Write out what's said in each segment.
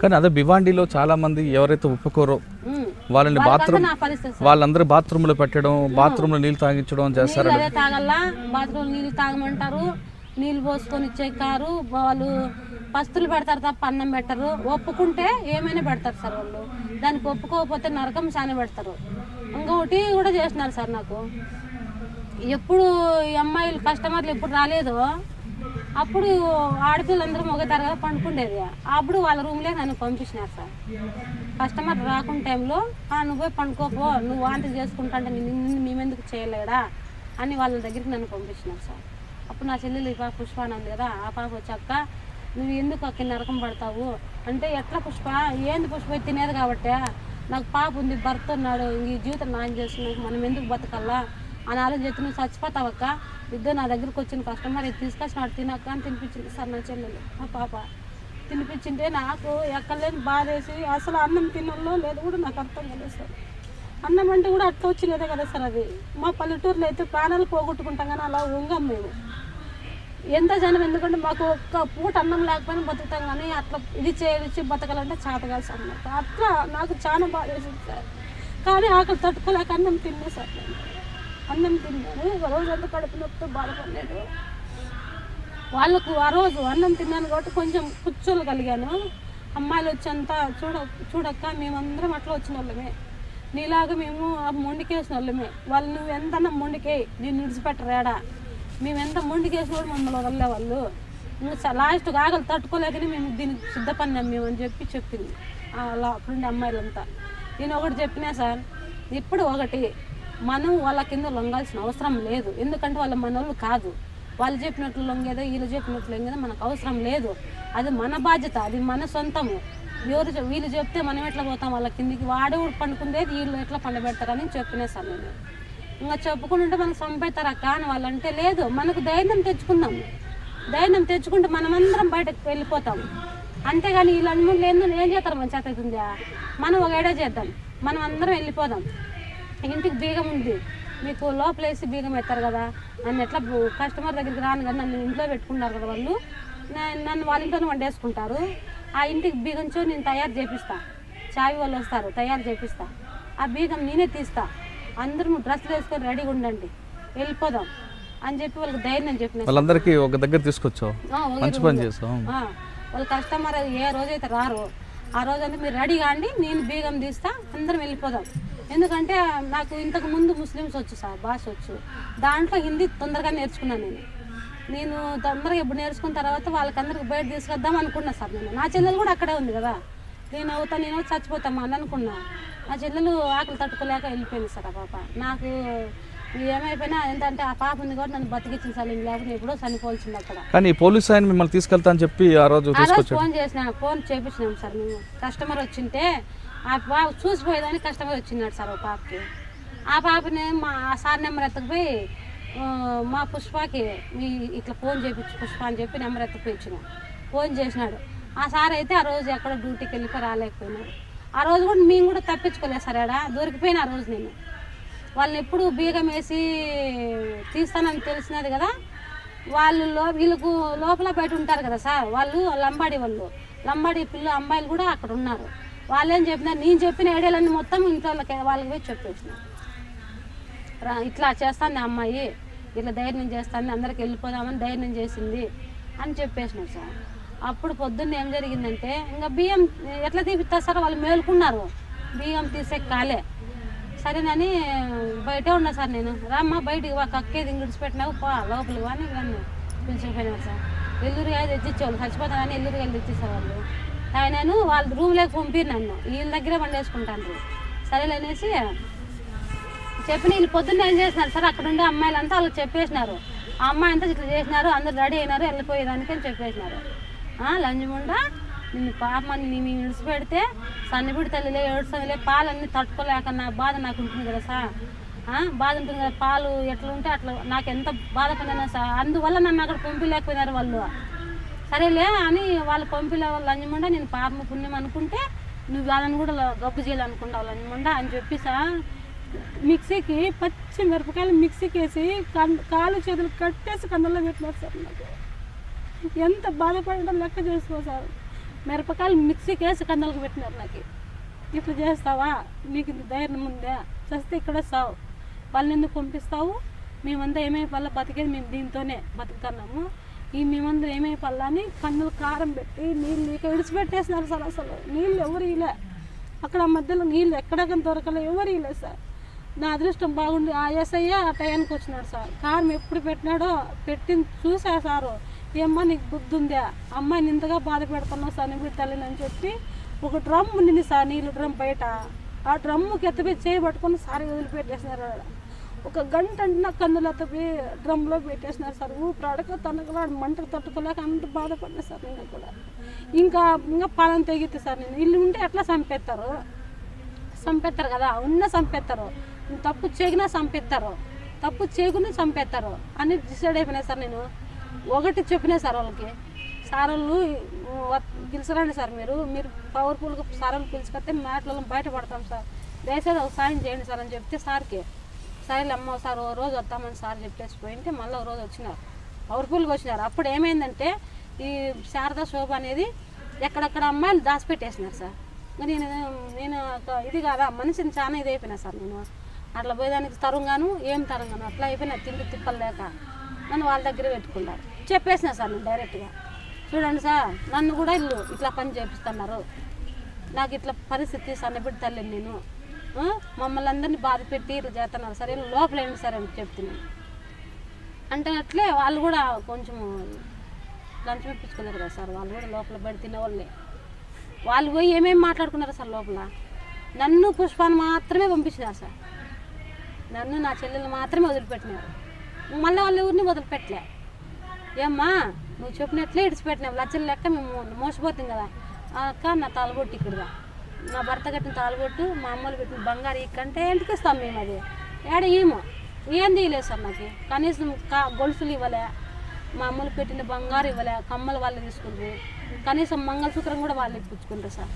కానీ అదే భివాండిలో చాలా మంది ఎవరైతే ఒప్పుకోరో. వాళ్ళని బాత్రూమ్. వాళ్ళందరూ బాత్రూంలో పెట్టడం బాత్రూంలో నీళ్ళు తాగించడం చేస్తారు తాగల్లా బాత్రూమ్ నీళ్ళు తాగమంటారు. నీళ్ళు పోసుకొని చెక్కారు వాళ్ళు పస్తులు పెడతారు తప్ప అన్నం పెట్టరు. ఒప్పుకుంటే ఏమైనా పెడతారు సార్ వాళ్ళు. దానికి ఒప్పుకోకపోతే నరకం సాని పెడతారు. ఇంకొకటి కూడా చేసినారు సార్ నాకు. ఎప్పుడు ఈ అమ్మాయిలు కస్టమర్లు ఎప్పుడు రాలేదో అప్పుడు ఆడపిల్లందరూ మగ తరగతి పండుకుండేది. అప్పుడు వాళ్ళ రూమ్లే నన్ను పంపించినారు సార్. కస్టమర్ రాకుండా టైంలో "ఆ, నువ్వు పోయి పండుకోపో నువ్వు వాంతి చేసుకుంటా అంటే నేను మేమెందుకు చేయలేడా అని వాళ్ళ దగ్గరికి నన్ను పంపించినారు సార్. అప్పుడు నా చెల్లెలు ఈ పాప పుష్ప ఉంది కదా ఆ పాప వచ్చాక నువ్వు ఎందుకు అక్కడ నరకం పడతావు? అంటే ఎట్లా పుష్ప? ఏంది పుష్ప? తినేది కాబట్టి? నాకు పాప ఉంది భర్త ఉన్నాడు ఈ జీవితం నాయం చేస్తున్నావు మనం ఎందుకు బతకల్లా అని ఆలోచించి నువ్వు చచ్చిపోతావక్క. ఇద్దరు నా దగ్గరికి వచ్చిన కస్టమర్ ఇది తీసుకొచ్చినాడు తినక్క అని తినిపించింది. సార్ నా చెల్లెలు మా పాప. తినిపించింటే నాకు ఎక్కలేని బాధ వేసి అసలు అన్నం తినల్లో లేదు కూడా నాకు అర్థం కాలేదు సార్. అన్నం అంటే కూడా అట్లా వచ్చినదే కదా సార్ అది. మా పల్లెటూరులో అయితే ప్రాణాలు పోగొట్టుకుంటాం కానీ అలా ఉంగం మేము. ఎంత జనం ఎందుకంటే మాకు ఒక్క పూట అన్నం లేకపోయినా బతుకుతాం కానీ అట్లా ఇది చేయించి బతకాలంటే చేతగాలి సార్ నాకు అట్లా నాకు చాలా బాధ వేసింది సార్. కానీ ఆకలి తట్టుకోలేక అన్నం తిన్నే సార్ నేను. అన్నం తిన్నాను ఒక రోజు అంతా కడుపు నొప్పితో బాధపడలేదు వాళ్ళకు ఆ రోజు అన్నం తిన్నాను కాబట్టి కొంచెం కూర్చోగలిగాను అమ్మాయిలు వచ్చేంతా చూడ చూడక్క మేమందరం అట్లా వచ్చిన వాళ్ళమే. నీలాగా మేము మొండికేసిన వాళ్ళమే. వాళ్ళు నువ్వు ఎంతన్నా మొండికే నేను విడిచిపెట్టరాడా మేము ఎంత మొండికేసిన కూడా మమ్మల్ని వదిలే వాళ్ళు. ఇంకా లాస్ట్ కాగలు తట్టుకోలేకనే మేము దీనికి సిద్ధపడినాం మేము అని చెప్పి చెప్పింది. అలా అప్పుడుండే అమ్మాయిలంతా. నేను ఒకటి చెప్పినా సార్ ఇప్పుడు ఒకటి మనం వాళ్ళ కింద లొంగాల్సిన అవసరం లేదు. ఎందుకంటే వాళ్ళ మనోళ్ళు కాదు. వాళ్ళు చెప్పినట్లు లొంగేదో వీళ్ళు చెప్పినట్లు లొంగేదో మనకు అవసరం లేదు. అది మన బాధ్యత అది మన సొంతము. ఎవరు వీళ్ళు చెప్తే మనం ఎట్లా పోతాం? వాళ్ళ కిందికి వాడు పండుకుందేది వీళ్ళు ఎట్లా పండబెడతారని చెప్పినేసాను నేను ఇంకా చెప్పుకుంటుంటే మనకు చంపేతారా కానీ వాళ్ళంటే లేదు. మనకు ధైర్యం తెచ్చుకుందాం. ధైర్యం తెచ్చుకుంటే మనమందరం బయటకు వెళ్ళిపోతాం. అంతేగాని వీళ్ళు అనుమతి లేదు ఏం చేస్తారు మన చేత అవుతుందా? మనం ఒక ఏడా చేద్దాం? మనం అందరం వెళ్ళిపోదాం. ఇంటికి బీగం ఉంది. మీకు లోపల వేసి బీగం ఎత్తారు కదా నన్ను ఎట్లా కస్టమర్ దగ్గరికి రాను కదా నన్ను ఇంట్లో పెట్టుకున్నారు కదా వాళ్ళు నన్ను వాళ్ళ ఇంట్లోనే వండేసుకుంటారు. ఆ ఇంటికి బీగంచో నేను తయారు చేపిస్తా. చావి వాళ్ళు వస్తారు తయారు చేపిస్తా. ఆ బీగం నేనే తీస్తా. అందరూ డ్రెస్సులు వేసుకొని రెడీగా ఉండండి. వెళ్ళిపోదాం అని చెప్పి వాళ్ళకి ధైర్యం చెప్పిన వాళ్ళందరికీ ఒక దగ్గర తీసుకొచ్చావు? మంచి పని చేసావు. ఆ, వాళ్ళ కస్టమర్ ఏ రోజైతే రారు ఆ రోజంతా మీరు రెడీ కాండి నేను బీగం తీస్తా అందరం వెళ్ళిపోదాం. ఎందుకంటే నాకు ఇంతకు ముందు ముస్లిమ్స్ వచ్చు సార్ భాష వచ్చు. దాంట్లో హిందీ తొందరగా నేర్చుకున్నాను నేను. నేను తొందరగా ఇప్పుడు నేర్చుకున్న తర్వాత వాళ్ళకందరికి బయట తీసుకొద్దాం అనుకున్నా సార్ నేను. నా చెల్లెలు కూడా అక్కడే ఉంది కదా. నేను అవుతా నేను చచ్చిపోతామా అని అనుకున్నా. నా చెల్లెలు ఆకలి తట్టుకోలేక వెళ్ళిపోయింది సార్ ఆ పాప. నాకు ఏమైపోయినా ఏంటంటే ఆ పాప ఉంది కూడా నన్ను బతికించింది సార్. నేను లేకపోతే ఎప్పుడో చనిపోవాల్సింది అక్కడ. కానీ పోలీస్ ఆయన మిమ్మల్ని తీసుకెళ్తా అని చెప్పి ఆ రోజు ఫోన్ చేసిన ఫోన్ చేపించినాం సార్ మేము. కస్టమర్ వచ్చింటే ఆ పాప చూసిపోయేదానికి కస్టమర్ వచ్చినాడు సార్ ఒక పాపకి. ఆ పాపని మా ఆ సార్ నెంబర్ ఎత్తకపోయి మా పుష్పకి మీ ఇట్లా ఫోన్ చేయించు పుష్ప అని చెప్పి నెంబర్ ఎత్తకపోయి ఫోన్ చేసినాడు. ఆ సార్ అయితే ఆ రోజు ఎక్కడ డ్యూటీకి వెళ్ళిపోయి రాలేకపోయినాడు. ఆ రోజు కూడా మేము కూడా తప్పించుకోలేదు సార్ ఆడ. దొరికిపోయిన ఆ రోజు నేను. వాళ్ళని ఎప్పుడు బీగం వేసి తీస్తానని తెలిసినది కదా. వాళ్ళు లో వీళ్ళకు లోపల బయట ఉంటారు కదా సార్. వాళ్ళు లంబాడి వాళ్ళు. లంబాడి పిల్ల అమ్మాయిలు కూడా అక్కడ ఉన్నారు. వాళ్ళేం చెప్పినారు నేను చెప్పిన ఐడియాలన్నీ మొత్తం ఇంట్లో వాళ్ళకి పోయి చెప్పేసిన. రా- ఇట్లా చేస్తాను అమ్మాయి ఇట్లా ధైర్యం చేస్తాను అందరికి వెళ్ళిపోదామని ధైర్యం చేసింది అని చెప్పేసినారు సార్. అప్పుడు పొద్దున్న ఏం జరిగిందంటే ఇంకా బియ్యం ఎట్లా తీపిస్తారు సార్ వాళ్ళు మేలుకున్నారు. బియ్యం తీసే కాలే. సరేనని బయటే ఉన్నా సార్ నేను. రామ్మా బయటికి వా కక్కేది విడిచిపెట్టినావు పా లోపలికి వా అని ఇవన్నీ పిలిచిపోయినారు సార్. ఎల్లురిగా తెచ్చిచ్చేవాళ్ళు చచ్చిపోతానని ఎల్లురిగా తెచ్చిస్తారు వాళ్ళు. ఆయనను వాళ్ళ రూమ్లోకి పంపిరు నన్ను. వీళ్ళ దగ్గరే వండేసుకుంటాను సరేలేనేసి చెప్పిన వీళ్ళు పొద్దున్న ఏం చేసినారు? సార్ అక్కడ ఉండే అమ్మాయిలంతా వాళ్ళు చెప్పేసినారు. ఆ అమ్మాయి అంతా ఇట్లా చేసినారు అందరు రెడీ అయినారు వెళ్ళిపోయేదానికి అని చెప్పేసినారు. ఆ, లంజముండా నిన్ను పాపని నీ మేము విడిచిపెడితే సన్నబిడి తల్లిలే ఏడుసలే పాలన్నీ తట్టుకోలేక నా బాధ నాకు ఉంటుంది కదా సార్ బాధ ఉంటుంది కదా పాలు ఎట్లా ఉంటే అట్లా. నాకు ఎంత బాధపడినా సార్ అందువల్ల నన్ను అక్కడ పంపిలేకపోయినారు వాళ్ళు. సరేలే అని వాళ్ళు పంపిలే వాళ్ళు లంజముండా నేను పాపం పుణ్యం అనుకుంటే నువ్వు వాళ్ళని కూడా గబ్బు చేయాలనుకుంటావు లంజముండా అని చెప్పి సార్ మిక్సీకి పచ్చి మిరపకాయలు మిక్సీకి వేసి కన్- కాలు చేతులు కట్టేసి కందల్లో పెట్టినారు సార్ నాకు. ఎంత బాధపడటం లెక్క చేసుకో సార్. మిరపకాయలు మిక్సీకి వేసి కందలకు పెట్టినారు నాకు. ఇట్లా చేస్తావా? నీకు ఇంత ధైర్యం ఉందా? చస్తే ఇక్కడే సావు. వాళ్ళని ఎందుకు పంపిస్తావు? మేమంతా ఏమైపోవాలా బతికేది మేము దీంతోనే బతుకుతున్నాము. ఈ మేమందరం ఏమై అని కన్నులు కారం పెట్టి నీళ్ళు ఇక విడిచిపెట్టేసినారు సార్ అసలు. నీళ్ళు ఎవరు ఇలా అక్కడ మధ్యలో నీళ్ళు ఎక్కడ దొరకలే. ఎవరు ఇలా సార్. నా అదృష్టం బాగుండి ఆ ఎస్ఐ ఆ టయానికి వచ్చినాడు సార్. కారం ఎప్పుడు పెట్టినాడో పెట్టింది చూసా సారు. ఏమ్మా నీకు బుద్ధి ఉందా? అమ్మాయిని ఇంతగా బాధ పెడుతున్నావు సార్ నువ్వు తల్లిని అని చెప్పి ఒక డ్రమ్ ఉండింది సార్ నీళ్ళు డ్రమ్ బయట. ఆ డ్రమ్ముకి ఎత్తపోయి చేయి సారి సార్ వదిలిపెట్టేసినారు. ఒక గంట అంటే కందులు డ్రమ్లో పెట్టేసినారు సార్. ఊపిరాడక అడక తనకలా మంటకు తట్టుకోలేక అంత బాధపడినా సార్ నేను కూడా. ఇంకా ఇంకా పాలన తెగితే సార్ నేను. ఇల్లు ఉంటే ఎట్లా చంపేస్తారు చంపేస్తారు కదా ఉన్న చంపేస్తారు తప్పు చేయగినా చంపేస్తారు తప్పు చేయకుండా చంపేస్తారు అని డిసైడ్ అయిపోయినా సార్ నేను. ఒకటి చెప్పినా సార్ వాళ్ళకి. సార్ వాళ్ళు పిలిచరండి సార్ మీరు. మీరు పవర్ఫుల్గా సార్ వాళ్ళు పిలుచుకొస్తే మాటలలో బయటపడతాం సార్. దయచేసి ఒక సాయం చేయండి సార్ అని చెప్తే సార్కి. సరే అమ్మ సార్ ఓ రోజు వద్దామని సార్ చెప్పేసి పోయింటే మళ్ళీ ఓ రోజు వచ్చినారు. పవర్ఫుల్గా వచ్చినారు. అప్పుడు ఏమైందంటే ఈ శారదా శోభ అనేది ఎక్కడెక్కడ అమ్మాయిలు దాచిపెట్టేసినారు సార్. నేను నేను ఒక ఇది కాదా మనిషిని చాలా ఇది అయిపోయినా సార్ నేను. అట్లా పోయేదానికి తరంగాను ఏం తరంగాను అట్లా అయిపోయినా తిండి తిప్పలు లేక నన్ను వాళ్ళ దగ్గర పెట్టుకున్నారు. చెప్పేసిన సార్ నేను డైరెక్ట్గా చూడండి సార్ నన్ను కూడా ఇల్లు ఇట్లా పని చేపిస్తున్నారు. నాకు ఇట్లా పరిస్థితి సన్నబిడ్డ తల్లి నేను. మమ్మల్ని అందరినీ బాధ పెట్టి చేస్తున్నారు. సరే లోపలేండి సార్ అని చెప్తున్నాను అంటే అట్లే వాళ్ళు కూడా కొంచెం లంచం ఇప్పించుకున్నారు కదా సార్. వాళ్ళు కూడా లోపల బడి తినేవాళ్ళే. వాళ్ళు పోయి ఏమేమి మాట్లాడుకున్నారు సార్ లోపల? నన్ను పుష్పాన్ని మాత్రమే పంపించినారు సార్. నన్ను నా చెల్లెలు మాత్రమే వదిలిపెట్టినారు. మళ్ళీ వాళ్ళు ఎవరిని వదిలిపెట్టలే. ఏమ్మా నువ్వు చెప్పినట్లే ఇడిచిపెట్టినావు. లచ్చలు లెక్క మేము మోసపోతాం కదా. అక్క నా తలబొట్టి ఇక్కడదా? నా భర్త కట్టిన తాళబొట్టు మా అమ్మలు పెట్టిన బంగారు ఇక్కంటే ఎంటికిస్తాం మేము అది? ఏడ ఏమో? ఏం తీయలేదు సార్ నాకు కనీసం కా గొలుసులు ఇవ్వలే మా అమ్మలు పెట్టిన బంగారు ఇవ్వలే కమ్మలు వాళ్ళు తీసుకుంటారు. కనీసం మంగళసూత్రం కూడా వాళ్ళు ఇప్పించుకుంటారు సార్.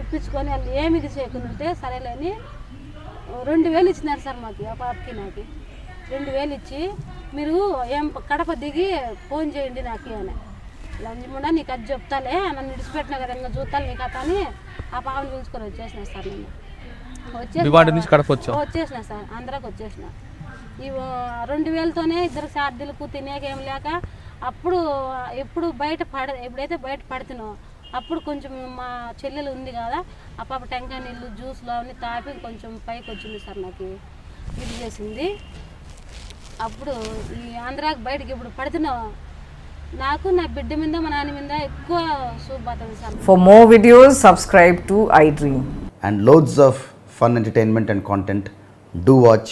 ఇప్పించుకొని వాళ్ళు ఏమి ఇది చేయకుంటే సరేలేని రెండు వేలు ఇచ్చినారు సార్ మాకు ఆ పాపకి నాకు. రెండు వేలు ఇచ్చి మీరు ఏం కడప దిగి ఫోన్ చేయండి నాకు అని. లంజముండా నీకు అది చెప్తాలే నన్ను విడిచిపెట్టిన కదా ఇంకా చూస్తాను నీకు అత అని ఆ పాపని పిలుచుకొని వచ్చేసిన సార్ నేను వివాడ నుంచి వచ్చేసిన సార్ ఆంధ్రాకి వచ్చేసిన. ఈ రెండు వేలతోనే ఇద్దరు ఛార్జీలకు తినేకేం లేక అప్పుడు ఎప్పుడు బయట పడ ఎప్పుడైతే బయట పడుతున్నో అప్పుడు కొంచెం మా చెల్లెలు ఉంది కదా ఆ పాప టెంకాయ నీళ్ళు జ్యూస్లు అవన్నీ తాపి కొంచెం పైకి వచ్చింది సార్ నాకు ఇది చేసింది. అప్పుడు ఈ ఆంధ్రాకి బయటకి ఇప్పుడు పడుతున్నా నాకు నా బిడ్డ మీద మా for more videos subscribe to I Dream and loads of fun entertainment and content do watch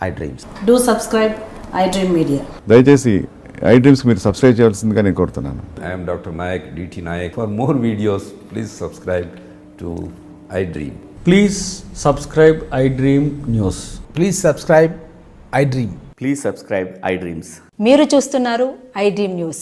I Dreams do subscribe I Dream Media దయచేసి ఐ డ్రీమ్స్ మీరు సబ్స్క్రైబ్ చేయాల్సిందిగా నేను కోరుతున్నాను. I am doctor Nayak DT Nayak for more videos please subscribe to I Dream please subscribe I Dream News please subscribe I Dream please subscribe I Dreams మీరు చూస్తున్నారు I dream news